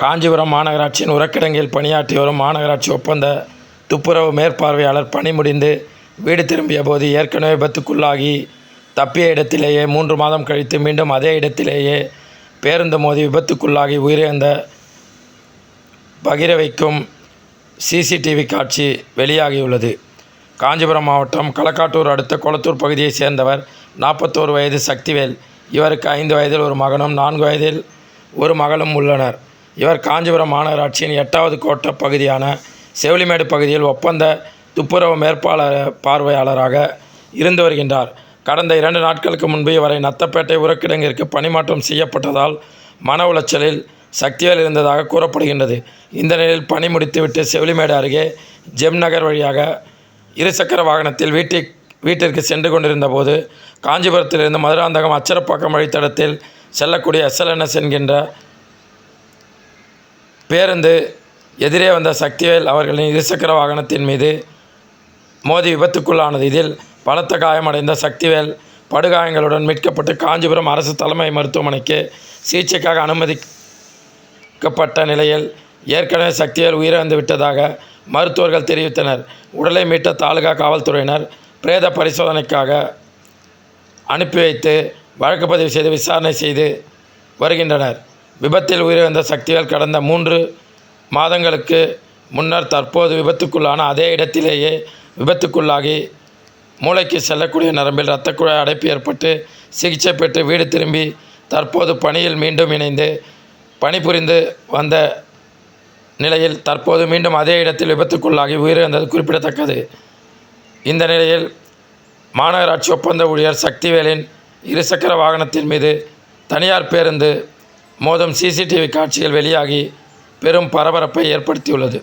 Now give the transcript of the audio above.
காஞ்சிபுரம் மாநகராட்சியின் உரக்கிடங்கில் பணியாற்றி வரும் மாநகராட்சி ஒப்பந்த துப்புரவு மேற்பார்வையாளர் பணி முடிந்து வீடு திரும்பிய போது ஏற்கனவே விபத்துக்குள்ளாகி தப்பிய இடத்திலேயே மூன்று மாதம் கழித்து மீண்டும் அதே இடத்திலேயே பேருந்து மோதி விபத்துக்குள்ளாகி உயிரிழந்த பகிரவைக்கும் சிசிடிவி காட்சி வெளியாகியுள்ளது. காஞ்சிபுரம் மாவட்டம் களக்காட்டூர் அடுத்த கொளத்தூர் பகுதியைச் சேர்ந்தவர் நாற்பத்தோரு வயது சக்திவேல். இவருக்கு ஐந்து வயதில் ஒரு மகனும் நான்கு வயதில் ஒரு மகளும் உள்ளனர். இவர் காஞ்சிபுரம் மாநகராட்சியின் எட்டாவது கோட்ட பகுதியான செவிலிமேடு பகுதியில் ஒப்பந்த துப்புரவு மேற்பாளர் பார்வையாளராக இருந்து வருகின்றார். கடந்த இரண்டு நாட்களுக்கு முன்பு இவரை நத்தப்பேட்டை உரக்கிடங்கிற்கு பணிமாற்றம் செய்யப்பட்டதால் மன உளைச்சலில் சக்தியால் இருந்ததாக கூறப்படுகின்றது. இந்த நிலையில் பணி முடித்துவிட்டு செவிலிமேடு அருகே ஜெம் நகர் வழியாக இருசக்கர வாகனத்தில் வீட்டை வீட்டிற்கு சென்று கொண்டிருந்த போது காஞ்சிபுரத்திலிருந்து மதுராந்தகம் அச்சரப்பாக்கம் வழித்தடத்தில் செல்லக்கூடிய எஸ்எல்என்எஸ் என்கின்ற பேருந்து எதிரே வந்த சக்திவேல் அவர்களின் இருசக்கர வாகனத்தின் மீது மோதி விபத்துக்குள்ளானது. இதில் பலத்த காயமடைந்த சக்திவேல் படுகாயங்களுடன் மீட்கப்பட்டு காஞ்சிபுரம் அரசு தலைமை மருத்துவமனைக்கு சிகிச்சைக்காக அனுமதிக்கப்பட்ட நிலையில் ஏற்கனவே சக்திவேல் உயிரிழந்து விட்டதாக மருத்துவர்கள் தெரிவித்தனர். உடலை மீட்ட தாலுகா காவல்துறையினர் பிரேத பரிசோதனைக்காக அனுப்பி வைத்து வழக்கு பதிவு செய்து விசாரணை செய்து வருகின்றனர். விபத்தில் உயிரிழந்த சக்திகள் கடந்த மூன்று மாதங்களுக்கு முன்னர் தற்போது விபத்துக்குள்ளான அதே இடத்திலேயே விபத்துக்குள்ளாகி மூளைக்கு செல்லக்கூடிய நரம்பில் இரத்தக்குழாய் அடைப்பு ஏற்பட்டு சிகிச்சை பெற்று வீடு திரும்பி தற்போது பணியில் மீண்டும் இணைந்து பணிபுரிந்து வந்த நிலையில் தற்போது மீண்டும் அதே இடத்தில் விபத்துக்குள்ளாகி உயிரிழந்தது குறிப்பிடத்தக்கது. இந்த நிலையில் மாநகராட்சி ஒப்பந்த ஊழியர் சக்திவேலின் இருசக்கர வாகனத்தின் மீது தனியார் பேருந்து மோதும் சிசிடிவி காட்சிகள் வெளியாகி பெரும் பரபரப்பை ஏற்படுத்தியுள்ளது.